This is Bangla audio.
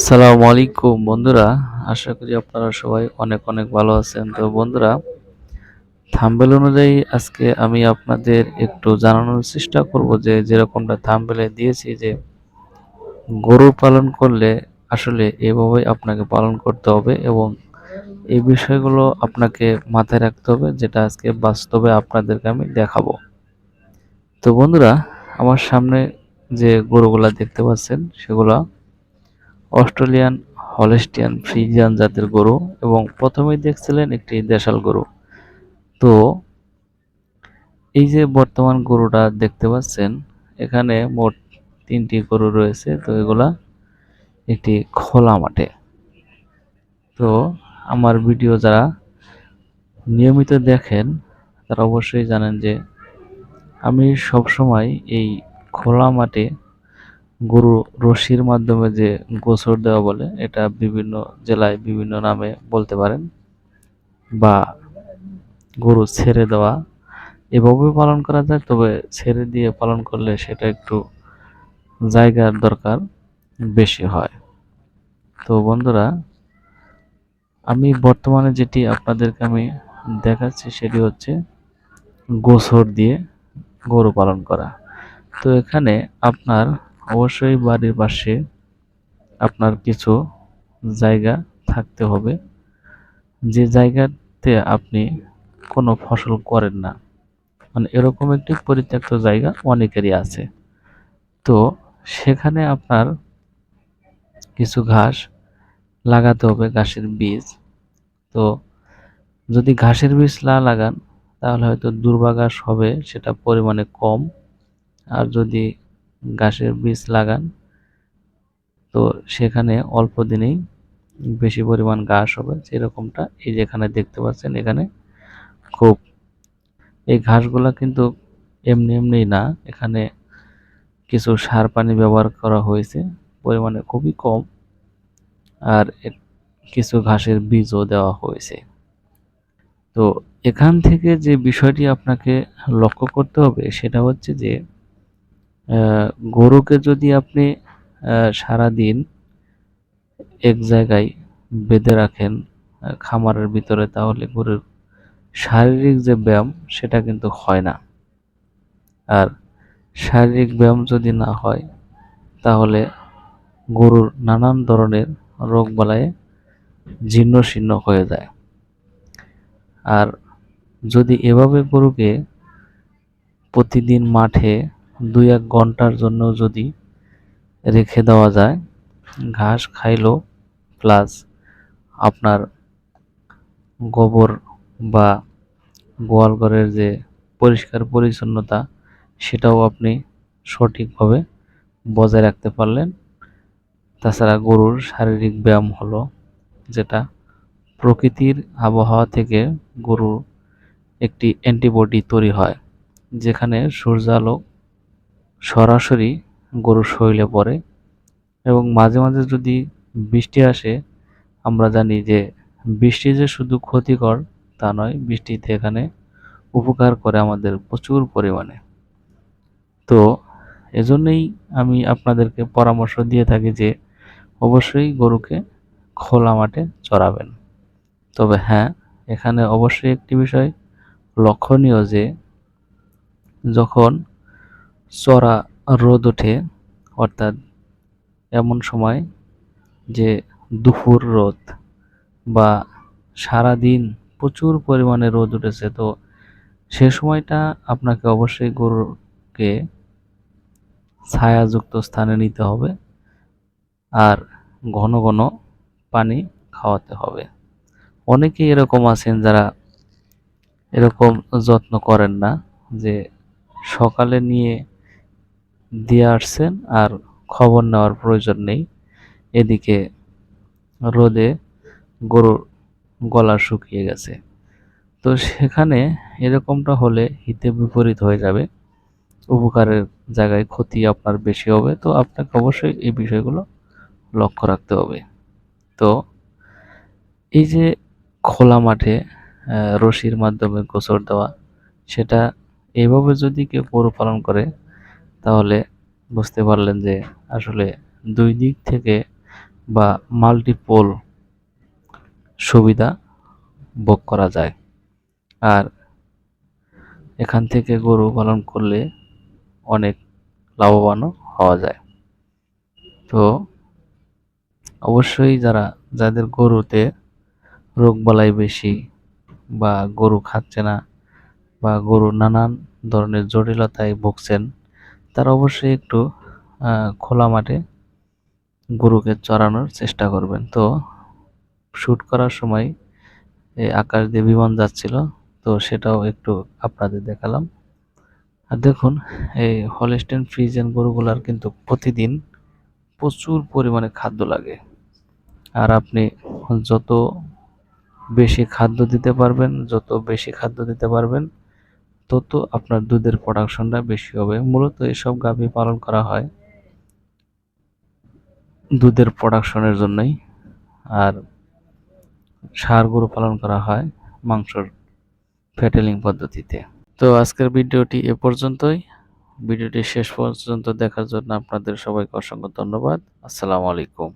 আসসালামু আলাইকুম, বন্ধুরা। আশা করি আপনারা সবাই অনেক অনেক ভালো আছেন। তো বন্ধুরা, থাম্বেল অনুযায়ী আজকে আমি আপনাদের একটু জানানোর চেষ্টা করব যে যেরকমটা থাম্বেলে দিয়েছি যে গরু পালন করলে আসলে এভাবেই আপনাকে পালন করতে হবে এবং এই বিষয়গুলো আপনাকে মাথায় রাখতে হবে, যেটা আজকে বাস্তবে আপনাদেরকে আমি দেখাবো। তো বন্ধুরা, আমার সামনে যে গরুগুলা দেখতে পাচ্ছেন, সেগুলা অস্ট্রেলিয়ান, হলেস্টিয়ান, ফ্রিজিয়ান জাতের গরু এবং প্রথমেই দেখছিলেন একটি দেশাল গরু। তো, এই যে বর্তমান গরুটা দেখতে পাচ্ছেন, এখানে মোট তিনটি গরু রয়েছে। তো, এগুলা একটি খোলা মাঠে। তো, আমার ভিডিও যারা নিয়মিত দেখেন, তারা অবশ্যই জানেন যে আমি সব সময় এই খোলা মাঠে গরু রশির মাধ্যমে যে গোসর দেওয়া বলে, এটা বিভিন্ন জেলায় বিভিন্ন নামে বলতে পারেন বা গরু ছেড়ে দেওয়া। এভাবে পালন করা যায়, তবে ছেড়ে দিয়ে পালন করলে সেটা একটু জায়গার দরকার বেশি হয়। তো বন্ধুরা, আমি বর্তমানে যেটি আপনাদেরকে আমি দেখাচ্ছি সেটি হচ্ছে গোসর দিয়ে গরু পালন করা। তো এখানে আপনার অবশ্যই বাড়ির পাশে আপনার কিছু জায়গা থাকতে হবে। যে জায়গাতে আপনি কোনো ফসল করেন না মানে এরকম একটি পরিত্যক্ত জায়গা অনেকেরই আছে। তো সেখানে আপনার কিছু ঘাস লাগাতে হবে, ঘাসের বীজ। তো যদি ঘাসের বীজ না লাগান, তাহলে হয়তো দুর্বাঘাস হবে, সেটা পরিমাণে কম। আর যদি ঘাসের বীজ লাগান। তো সেখানে অল্প দিনেই বেশি পরিমাণ ঘাস হবে যেরকমটা এই যেখানে দেখতে পাচ্ছেন এখানে খুব। এই ঘাসগুলা কিন্তু এমনি এমনি না, এখানে কিছু সার পানি ব্যবহার করা হয়েছে, পরিমাণে খুবই কম। আর কিছু ঘাসের বীজও দেওয়া হয়েছে। তো এখান থেকে যে বিষয়টি আপনাকে লক্ষ্য করতে হবে, সেটা হচ্ছে যে গরুকে যদি আপনি সারা দিন এক জায়গায় বেঁধে রাখেন খামারের ভিতরে, তাহলে গরুর শারীরিক যে ব্যায়াম, সেটা কিন্তু হয় না। আর শারীরিক ব্যায়াম যদি না হয়, তাহলে গরুর নানান ধরনের রোগ বালায় জীর্ণ শীর্ণ হয়ে যায়। আর যদি এভাবে গরুকে প্রতিদিন মাঠে দুই এক ঘণ্টার জন্য যদি রেখে দেওয়া যায়, ঘাস খাইলো প্লাস আপনার গোবর বা গোয়ালঘরের যে পরিষ্কার পরিচ্ছন্নতা, সেটাও আপনি সঠিকভাবে বজায় রাখতে পারলেন। তাছাড়া গরুর শারীরিক ব্যায়াম হলো যেটা প্রকৃতির আবহাওয়া থেকে গরুর একটি অ্যান্টিবডি তৈরি হয়, যেখানে সূর্যালোক সরাসরি গরুর শরীরে পড়ে এবং মাঝে মাঝে যদি বৃষ্টি আসে, আমরা জানি যে বৃষ্টি যে শুধু ক্ষতিকর তা নয়, বৃষ্টিতে এখানে উপকার করে আমাদের প্রচুর পরিমাণে। তো এজন্যই আমি আপনাদেরকে পরামর্শ দিয়ে থাকি যে অবশ্যই গরুকে খোলা মাঠে চড়াবেন। তবে হ্যাঁ এখানে অবশ্যই একটি বিষয় লক্ষণীয় যে যখন চড়া রোদ ওঠে, অর্থাৎ এমন সময় যে দুপুর রোদ বা সারা দিন প্রচুর পরিমাণে রোদ উঠেছে, তো সে সময়টা আপনাকে অবশ্যই গরুকে ছায়াযুক্ত স্থানে নিতে হবে আর ঘন ঘন পানি খাওয়াতে হবে। অনেকেই এরকম আছেন যারা এরকম যত্ন করেন না যে সকালে নিয়ে দিয়ে আসছেন আর খবর নেওয়ার প্রয়োজন নেই। এদিকে রোদে গরুর গলা শুকিয়ে গেছে। তো সেখানে এরকমটা হলে হিতে বিপরীত হয়ে যাবে। উপকারের জায়গায় ক্ষতি আপনার বেশি হবে। তো আপনাকে অবশ্যই এই বিষয়গুলো লক্ষ্য রাখতে হবে। তো এই যে খোলা মাঠে রশির মাধ্যমে গোসর দেওয়া, সেটা এভাবে যদি কেউ গরু পালন করে তাহলে বুঝতে পারলেন যে আসলে দুই দিক থেকে বা মাল্টিপল সুবিধা ভোগ করা যায়। আর এখান থেকে গরু পালন করলে অনেক লাভবানও হওয়া যায়। তো অবশ্যই যারা, যাদের গরুতে রোগবালাই বেশি বা গরু খাচ্ছে না বা গরু নানান ধরনের জটিলতায় ভুগছেন তারা অবশ্যই একটু খোলা মাঠে গরুকে চড়ানোর চেষ্টা করবেন। তো শ্যুট করার সময় এই আকাশ দিয়ে বিমান যাচ্ছিল, তো সেটাও একটু আপনাদের দেখালাম। আর দেখুন এই হলস্টেন ফ্রিজেন গরুগুলার কিন্তু প্রতিদিন প্রচুর পরিমাণে খাদ্য লাগে। আর আপনি যত বেশি খাদ্য দিতে পারবেন, যত বেশি খাদ্য দিতে পারবেন তত আপনার দুধের প্রোডাকশনটা বেশি হবে। মূলত এসব গাভী পালন করা হয় দুধের প্রোডাকশনের জন্যই। আর সার গরু পালন করা হয় মাংসর ফ্যাটেলিং পদ্ধতিতে। তো আজকের ভিডিওটি এ পর্যন্তই। ভিডিওটি শেষ পর্যন্ত দেখার জন্য আপনাদের সবাইকে অসংখ্য ধন্যবাদ। আসসালামু আলাইকুম।